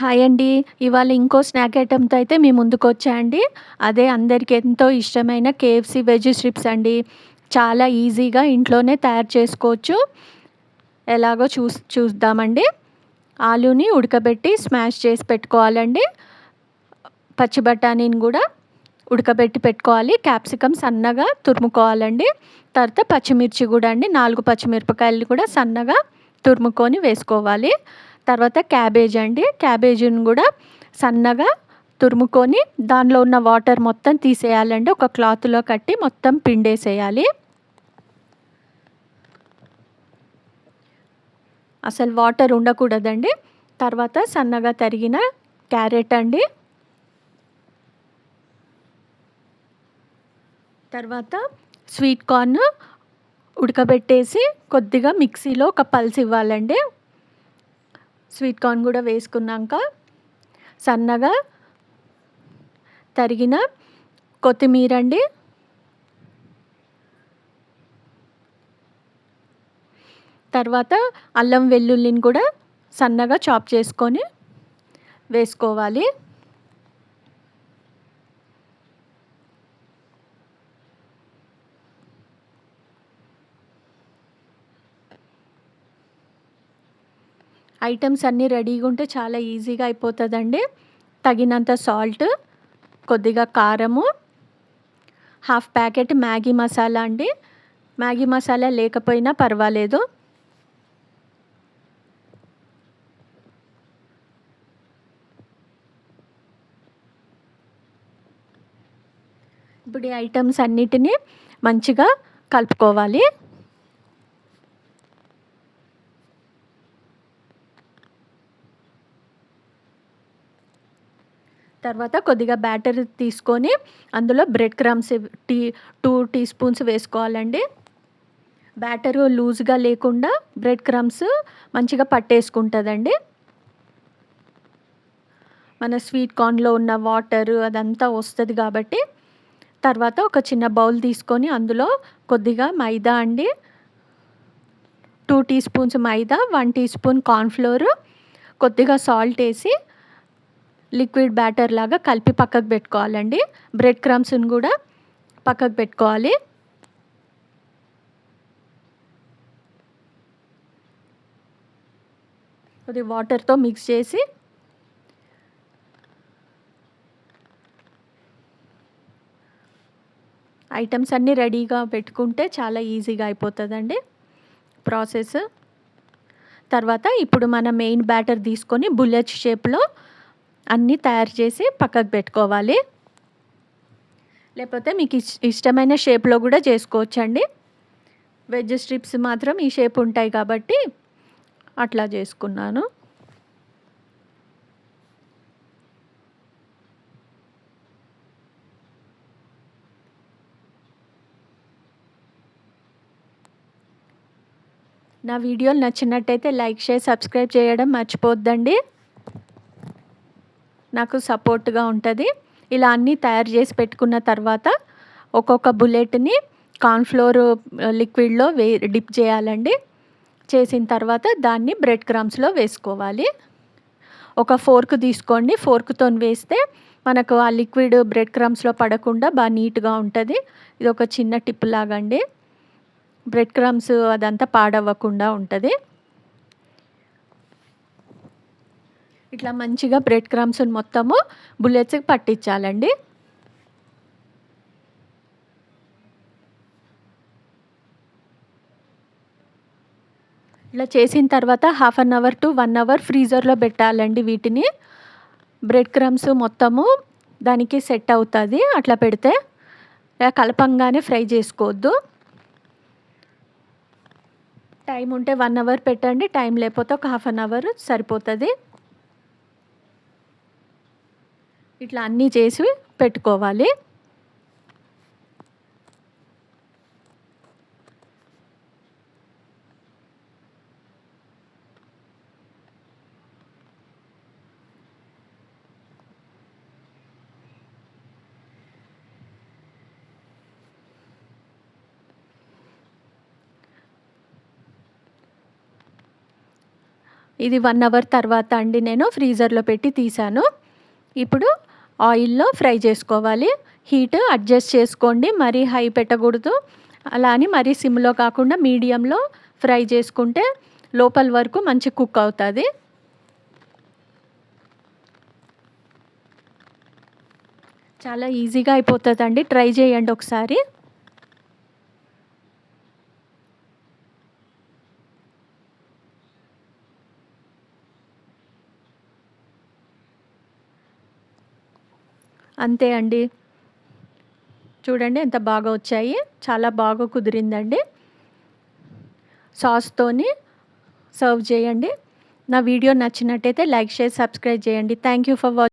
Hi అండి. ఇవాళ ఇంకో స్నాక్ ఐటెంతో అయితే మీ ముందుకు అండి. అదే అందరికి ఎంతో ఇష్టమైన కేఎఫ్‌సి వెజ్ స్ట్రిప్స్ అండి. చాలా ఈజీగా ఇంట్లోనే తయారు చేసుకోవచ్చు. ఎలాగో చూ చూద్దామండి. ఆలూని ఉడకబెట్టి స్మాష్ చేసి పెట్టుకోవాలండి. పచ్చి బఠానీని కూడా ఉడకబెట్టి పెట్టుకోవాలి. క్యాప్సికమ్ సన్నగా తురుముకోవాలండి. తర్వాత పచ్చిమిర్చి కూడా అండి నాలుగు పచ్చిమిరపకాయలు కూడా సన్నగా తురుముకొని వేసుకోవాలి. తర్వాత క్యాబేజ్ అండి. క్యాబేజీని కూడా సన్నగా తురుముకొని దానిలో ఉన్న వాటర్ మొత్తం తీసేయాలండి. ఒక క్లాత్‌లో కట్టి మొత్తం పిండేసేయాలి. అసలు వాటర్ ఉండకూడదండి. తర్వాత సన్నగా తరిగిన క్యారెట్ అండి. తర్వాత స్వీట్ కార్న్ ఉడకబెట్టేసి కొద్దిగా మిక్సీలో ఒక పల్స్ ఇవ్వాలండి. స్వీట్ కార్న్ కూడా వేసుకున్నాక సన్నగా తరిగిన కొత్తిమీర అండి. తర్వాత అల్లం వెల్లుల్లిని కూడా సన్నగా చాప్ చేసుకొని వేసుకోవాలి. ఐటమ్స్ అన్నీ రెడీగా ఉంటే చాలా ఈజీగా అయిపోతుందండి తగినంత సాల్ట్, కొద్దిగా కారము, హాఫ్ ప్యాకెట్ మ్యాగీ మసాలా అండి. మ్యాగీ మసాలా లేకపోయినా పర్వాలేదు. ఇప్పుడు ఈ ఐటమ్స్ అన్నిటిని మంచిగా కలుపుకోవాలి. తర్వాత కొద్దిగా బ్యాటర్ తీసుకొని అందులో bread crumbs tea two teaspoons వేసుకోవాలండి. బ్యాటరు లూజ్‌గా లేకుండా బ్రెడ్ క్రమ్స్ మంచిగా పట్టేసుకుంటుందండి మన స్వీట్ కార్న్‌లో ఉన్న వాటర్ అదంతా వస్తుంది కాబట్టి తర్వాత ఒక చిన్న బౌల్ తీసుకొని అందులో కొద్దిగా మైదా అండి. Two teaspoons maida, one teaspoon corn flour, కొద్దిగా సాల్ట్ వేసి లిక్విడ్ బ్యాటర్ లాగా కలిపి పక్కకు పెట్టుకోవాలండి. బ్రెడ్ క్రమ్స్‌ని కూడా పక్కకు పెట్టుకోవాలి. అది వాటర్‌తో మిక్స్ చేసి ఐటమ్స్ అన్నీ రెడీగా పెట్టుకుంటే చాలా ఈజీగా అయిపోతుందండి ప్రాసెస్. తర్వాత ఇప్పుడు మన మెయిన్ బ్యాటర్ తీసుకొని బుల్లెట్ షేప్‌లో అన్నీ తయారు చేసి పక్కకు పెట్టుకోవాలి. లేకపోతే మీకు ఇష్ ఇష్టమైన షేప్‌లో కూడా చేసుకోవచ్చండి. వెజ్ స్ట్రిప్స్ మాత్రం ఈ షేప్ ఉంటాయి కాబట్టి అట్లా చేసుకున్నాను. నా వీడియోలు నచ్చినట్టయితే లైక్, షేర్, సబ్స్క్రైబ్ చేయడం మర్చిపోద్దండి నాకు సపోర్ట్‌గా ఉంటుంది ఇలా అన్నీ తయారు చేసి పెట్టుకున్న తర్వాత ఒక్కొక్క బుల్లెట్‌ని కార్న్ఫ్లోర్ లిక్విడ్‌లో వే డిప్ చేయాలండి. చేసిన తర్వాత దాన్ని బ్రెడ్ క్రమ్స్‌లో వేసుకోవాలి. ఒక ఫోర్క్ తీసుకోండి. ఫోర్క్తో వేస్తే మనకు ఆ లిక్విడ్ బ్రెడ్ క్రమ్స్‌లో పడకుండా బాగా నీట్‌గా ఉంటుంది ఇది ఒక చిన్న టిప్ లాగా అండి. బ్రెడ్ క్రమ్స్ అదంతా పాడవ్వకుండా ఉంటుంది ఇట్లా మంచిగా బ్రెడ్ క్రమ్స్‌ని మొత్తము బుల్లెట్స్‌కి పట్టించాలండి. ఇలా చేసిన తర్వాత half an hour to one hour ఫ్రీజర్‌లో పెట్టాలండి వీటిని. బ్రెడ్ క్రమ్స్ మొత్తము దానికి సెట్ అవుతుంది అట్లా పెడితే. ఇలా కలపంగానే ఫ్రై చేసుకోవద్దు. టైం ఉంటే వన్ అవర్ పెట్టండి. టైం లేకపోతే ఒక హాఫ్ అన్ అవర్ సరిపోతుంది ఇట్లా అన్నీ చేసి పెట్టుకోవాలి. ఇది వన్ అవర్ తర్వాత అండి నేను ఫ్రీజర్లో పెట్టి తీశాను. ఇప్పుడు ఆయిల్లో ఫ్రై చేసుకోవాలి. హీట్ అడ్జస్ట్ చేసుకోండి. మరీ హై పెట్టకూడదు. అలా అని మరీ సిమ్లో కాకుండా మీడియంలో ఫ్రై చేసుకుంటే లోపల వరకు మంచి కుక్ అవుతుంది. చాలా ఈజీగా అయిపోతుందండి. ట్రై చేయండి ఒకసారి. అంతే అండి. చూడండి ఎంత బాగా వచ్చాయి. చాలా బాగా కుదిరిందండి. సాస్తోని సర్వ్ చేయండి. నా వీడియో నచ్చినట్టయితే లైక్ షేర్ సబ్స్క్రైబ్ చేయండి. Thank you for watching